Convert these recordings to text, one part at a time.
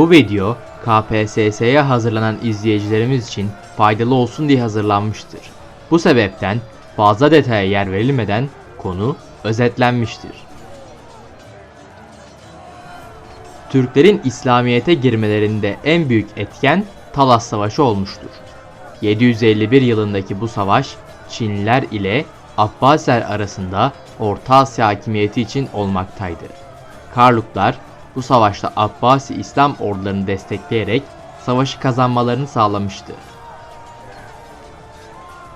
Bu video KPSS'ye hazırlanan izleyicilerimiz için faydalı olsun diye hazırlanmıştır. Bu sebepten fazla detaya yer verilmeden konu özetlenmiştir. Türklerin İslamiyet'e girmelerinde en büyük etken Talas Savaşı olmuştur. 751 yılındaki bu savaş Çinliler ile Abbasiler arasında Orta Asya hakimiyeti için olmaktaydı. Karluklar bu savaşta Abbasi İslam ordularını destekleyerek savaşı kazanmalarını sağlamıştı.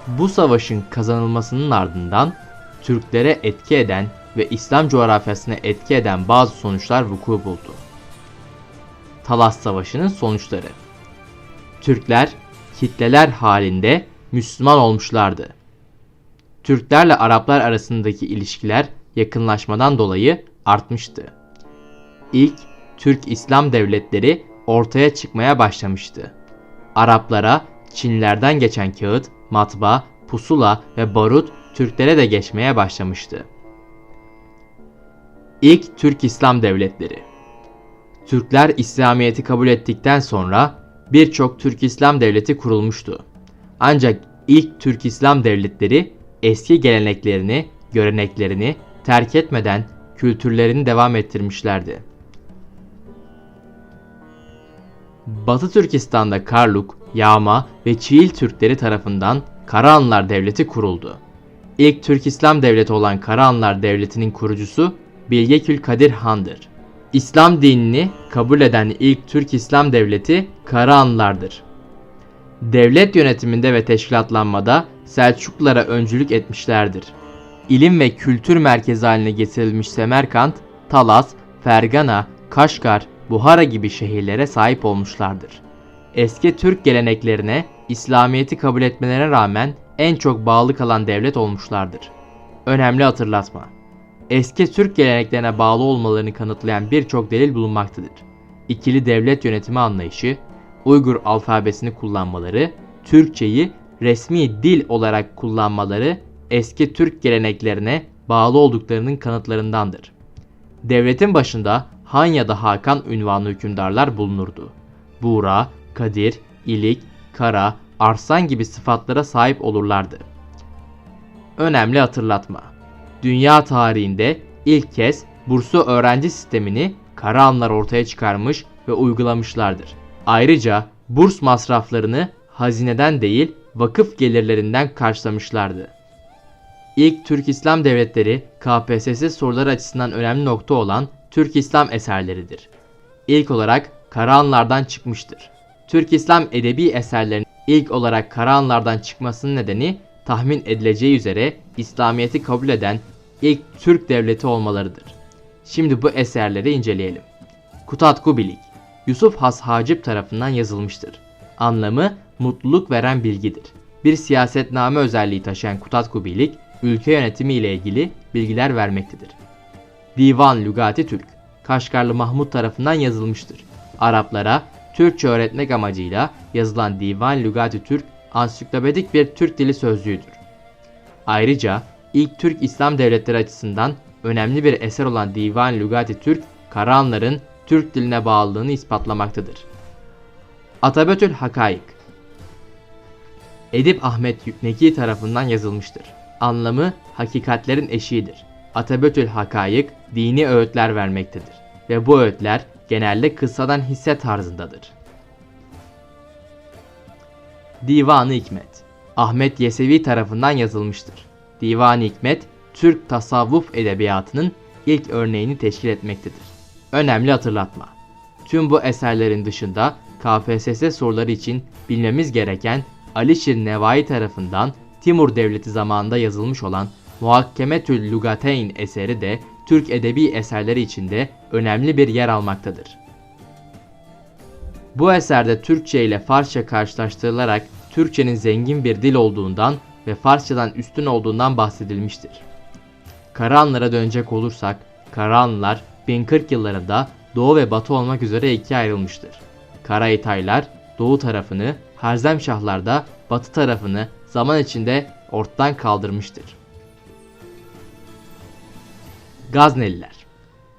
Bu savaşın kazanılmasının ardından Türklere etki eden ve İslam coğrafyasına etki eden bazı sonuçlar vuku buldu. Talas Savaşı'nın sonuçları Türkler kitleler halinde Müslüman olmuşlardı. Türklerle Araplar arasındaki ilişkiler yakınlaşmadan dolayı artmıştı. İlk Türk İslam devletleri ortaya çıkmaya başlamıştı. Araplara Çinlilerden geçen kağıt, matbaa, pusula ve barut Türklere de geçmeye başlamıştı. İlk Türk İslam devletleri Türkler İslamiyet'i kabul ettikten sonra birçok Türk İslam devleti kurulmuştu. Ancak ilk Türk İslam devletleri eski geleneklerini, göreneklerini terk etmeden kültürlerini devam ettirmişlerdi. Batı Türkistan'da Karluk, Yağma ve Çiğil Türkleri tarafından Karahanlar Devleti kuruldu. İlk Türk İslam Devleti olan Karahanlar Devleti'nin kurucusu Bilgekül Kadir Han'dır. İslam dinini kabul eden ilk Türk İslam Devleti Karahanlardır. Devlet yönetiminde ve teşkilatlanmada Selçuklulara öncülük etmişlerdir. İlim ve kültür merkezi haline getirilmiş Semerkant, Talas, Fergana, Kaşgar, Buhara gibi şehirlere sahip olmuşlardır. Eski Türk geleneklerine, İslamiyet'i kabul etmelerine rağmen en çok bağlı kalan devlet olmuşlardır. Önemli hatırlatma. Eski Türk geleneklerine bağlı olmalarını kanıtlayan birçok delil bulunmaktadır. İkili devlet yönetimi anlayışı, Uygur alfabesini kullanmaları, Türkçeyi resmi dil olarak kullanmaları eski Türk geleneklerine bağlı olduklarının kanıtlarındandır. Devletin başında Han ya da Hakan ünvanlı hükümdarlar bulunurdu. Buğra, Kadir, İlik, Kara, Arslan gibi sıfatlara sahip olurlardı. Önemli hatırlatma. Dünya tarihinde ilk kez burslu öğrenci sistemini Karahanlar ortaya çıkarmış ve uygulamışlardır. Ayrıca burs masraflarını hazineden değil vakıf gelirlerinden karşılamışlardı. İlk Türk İslam devletleri KPSS soruları açısından önemli nokta olan Türk İslam eserleridir. İlk olarak Karahanlardan çıkmıştır. Türk İslam edebi eserlerinin ilk olarak Karahanlardan çıkmasının nedeni tahmin edileceği üzere İslamiyet'i kabul eden ilk Türk devleti olmalarıdır. Şimdi bu eserleri inceleyelim. Kutat Kubilik Yusuf Has Hacip tarafından yazılmıştır. Anlamı mutluluk veren bilgidir. Bir siyasetname özelliği taşıyan Kutat Kubilik, ülke yönetimi ile ilgili bilgiler vermektedir. Divan Lügati Türk, Kaşgarlı Mahmut tarafından yazılmıştır. Araplara Türkçe öğretmek amacıyla yazılan Divan Lügati Türk, ansiklopedik bir Türk dili sözlüğüdür. Ayrıca ilk Türk İslam devletleri açısından önemli bir eser olan Divan Lügati Türk, Karahanların Türk diline bağlılığını ispatlamaktadır. Atabötül Hakaik Edip Ahmet Yükneki tarafından yazılmıştır. Anlamı hakikatlerin eşiğidir. Atabötül Hakaik dini öğütler vermektedir ve bu öğütler genelde kıssadan hisse tarzındadır. Divan-ı Hikmet Ahmet Yesevi tarafından yazılmıştır. Divan-ı Hikmet, Türk tasavvuf edebiyatının ilk örneğini teşkil etmektedir. Önemli hatırlatma. Tüm bu eserlerin dışında KPSS soruları için bilmemiz gereken Alişir Nevai tarafından Timur Devleti zamanında yazılmış olan Muhakkemetül Lugateyn eseri de Türk edebi eserleri içinde önemli bir yer almaktadır. Bu eserde Türkçe ile Farsça karşılaştırılarak Türkçenin zengin bir dil olduğundan ve Farsçadan üstün olduğundan bahsedilmiştir. Karahanlılara dönecek olursak, Karahanlılar 1040 yıllarında Doğu ve Batı olmak üzere ikiye ayrılmıştır. Karahitaylar Doğu tarafını, Harzemşahlar da Batı tarafını zaman içinde ortadan kaldırmıştır. Gazneliler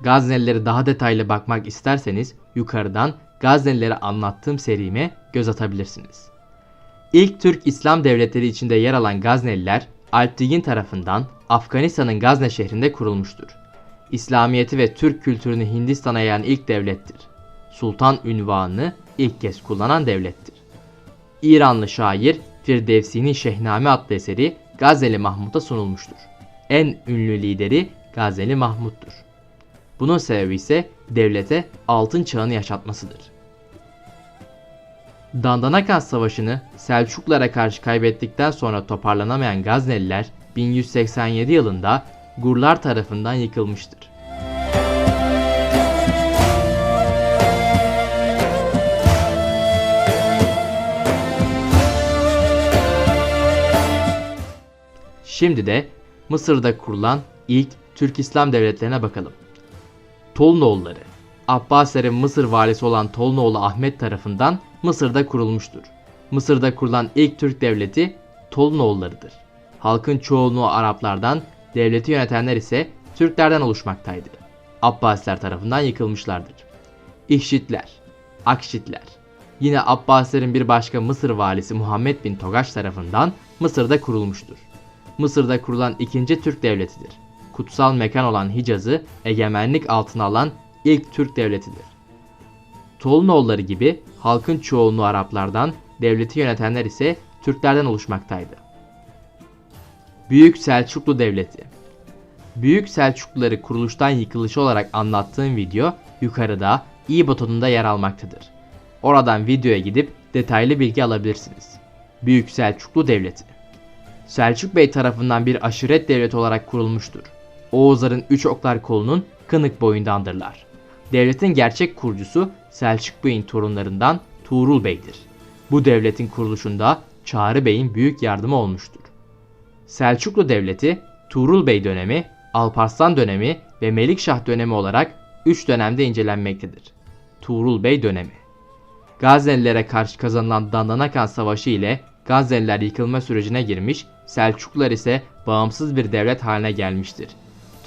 Gaznelilere daha detaylı bakmak isterseniz yukarıdan Gaznelilere anlattığım serime göz atabilirsiniz. İlk Türk İslam devletleri içinde yer alan Gazneliler Alptigin tarafından Afganistan'ın Gazne şehrinde kurulmuştur. İslamiyeti ve Türk kültürünü Hindistan'a yayan ilk devlettir. Sultan ünvanını ilk kez kullanan devlettir. İranlı şair Firdevsi'nin Şehname adlı eseri Gazeli Mahmud'a sunulmuştur. En ünlü lideri Gazeli Mahmud'dur. Bunun sebebi ise devlete altın çağını yaşatmasıdır. Dandanakan Savaşı'nı Selçuklara karşı kaybettikten sonra toparlanamayan Gazneliler 1187 yılında Gurlar tarafından yıkılmıştır. Şimdi de Mısır'da kurulan ilk Türk İslam devletlerine bakalım. Tolnoğulları Abbasilerin Mısır valisi olan Tolnoğlu Ahmet tarafından Mısır'da kurulmuştur. Mısır'da kurulan ilk Türk devleti Tolnoğullarıdır. Halkın çoğunluğu Araplardan, devleti yönetenler ise Türklerden oluşmaktaydı. Abbasiler tarafından yıkılmışlardır. İhşitler, Akşitler. Yine Abbasilerin bir başka Mısır valisi Muhammed bin Togaş tarafından Mısır'da kurulmuştur. Mısır'da kurulan ikinci Türk devletidir. Kutsal mekan olan Hicaz'ı egemenlik altına alan ilk Türk devletidir. Tolunoğulları gibi halkın çoğunluğu Araplardan, devleti yönetenler ise Türklerden oluşmaktaydı. Büyük Selçuklu Devleti Büyük Selçukluları kuruluştan yıkılışı olarak anlattığım video yukarıda i butonunda yer almaktadır. Oradan videoya gidip detaylı bilgi alabilirsiniz. Büyük Selçuklu Devleti Selçuk Bey tarafından bir aşiret devleti olarak kurulmuştur. Oğuzların üç oklar kolunun kınık boyundandırlar. Devletin gerçek kurucusu Selçuk Bey'in torunlarından Tuğrul Bey'dir. Bu devletin kuruluşunda Çağrı Bey'in büyük yardımı olmuştur. Selçuklu Devleti, Tuğrul Bey dönemi, Alparslan dönemi ve Melikşah dönemi olarak 3 dönemde incelenmektedir. Tuğrul Bey dönemi Gaznelilere karşı kazanılan Dandanakan Savaşı ile Gazneliler yıkılma sürecine girmiş, Selçuklular ise bağımsız bir devlet haline gelmiştir.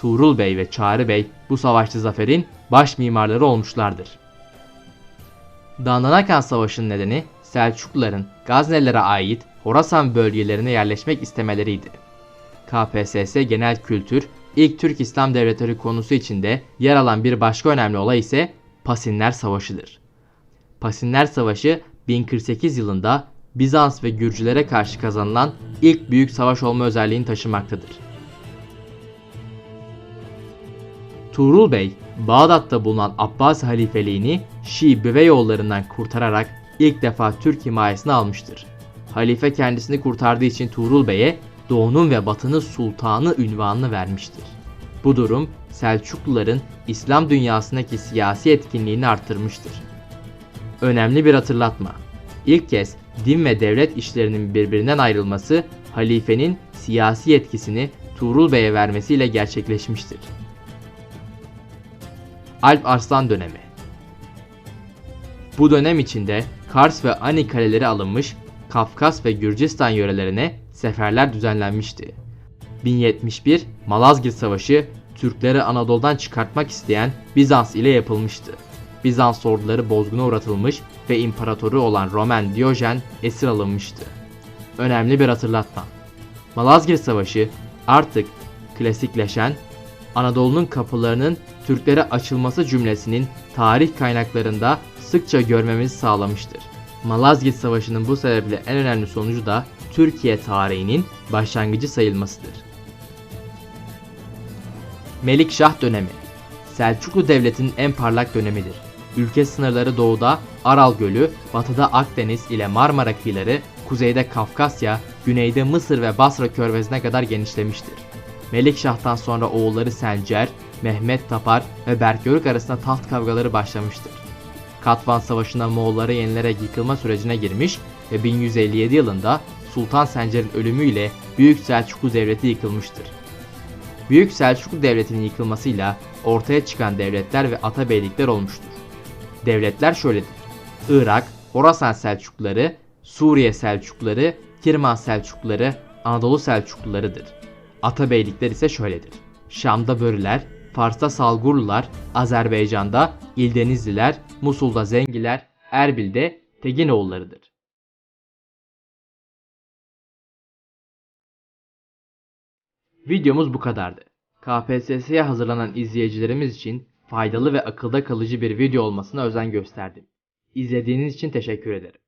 Tuğrul Bey ve Çağrı Bey bu savaşta zaferin baş mimarları olmuşlardır. Dandanakan Savaşı'nın nedeni Selçukluların Gaznelilere ait Horasan bölgelerine yerleşmek istemeleriydi. KPSS Genel Kültür ilk Türk İslam Devletleri konusu içinde yer alan bir başka önemli olay ise Pasinler Savaşı'dır. Pasinler Savaşı 1048 yılında Bizans ve Gürcülere karşı kazanılan ilk büyük savaş olma özelliğini taşımaktadır. Tuğrul Bey, Bağdat'ta bulunan Abbas halifeliğini Şii Büveyoğullarından kurtararak ilk defa Türk himayesine almıştır. Halife kendisini kurtardığı için Tuğrul Bey'e Doğu'nun ve Batı'nın sultanı ünvanını vermiştir. Bu durum Selçukluların İslam dünyasındaki siyasi etkinliğini arttırmıştır. Önemli bir hatırlatma. İlk kez din ve devlet işlerinin birbirinden ayrılması halifenin siyasi yetkisini Tuğrul Bey'e vermesiyle gerçekleşmiştir. Alp Arslan dönemi Bu dönem içinde Kars ve Ani kaleleri alınmış, Kafkas ve Gürcistan yörelerine seferler düzenlenmişti. 1071 Malazgirt Savaşı Türkleri Anadolu'dan çıkartmak isteyen Bizans ile yapılmıştı. Bizans orduları bozguna uğratılmış ve imparatoru olan Roman Diyojen esir alınmıştı. Önemli bir hatırlatma. Malazgirt Savaşı artık klasikleşen Anadolu'nun kapılarının Türklere açılması cümlesinin tarih kaynaklarında sıkça görmemizi sağlamıştır. Malazgirt Savaşı'nın bu sebeple en önemli sonucu da Türkiye tarihinin başlangıcı sayılmasıdır. Melikşah dönemi Selçuklu Devleti'nin en parlak dönemidir. Ülke sınırları doğuda Aral Gölü, batıda Akdeniz ile Marmara kıyıları, kuzeyde Kafkasya, güneyde Mısır ve Basra körfezine kadar genişlemiştir. Melikşah'tan sonra oğulları Sencer, Mehmet Tapar ve Berkyörük arasında taht kavgaları başlamıştır. Katvan Savaşı'nda Moğollara yenilerek yıkılma sürecine girmiş ve 1157 yılında Sultan Sencer'in ölümüyle Büyük Selçuklu Devleti yıkılmıştır. Büyük Selçuklu Devleti'nin yıkılmasıyla ortaya çıkan devletler ve atabeylikler olmuştur. Devletler şöyledir. Irak, Horasan Selçukluları, Suriye Selçukluları, Kirman Selçukluları, Anadolu Selçuklularıdır. Atabeylikler ise şöyledir. Şam'da Börüler, Fars'ta Salgurlular, Azerbaycan'da İldenizliler, Musul'da Zengiler, Erbil'de Teginoğullarıdır. Videomuz bu kadardı. KPSS'ye hazırlanan izleyicilerimiz için faydalı ve akılda kalıcı bir video olmasına özen gösterdim. İzlediğiniz için teşekkür ederim.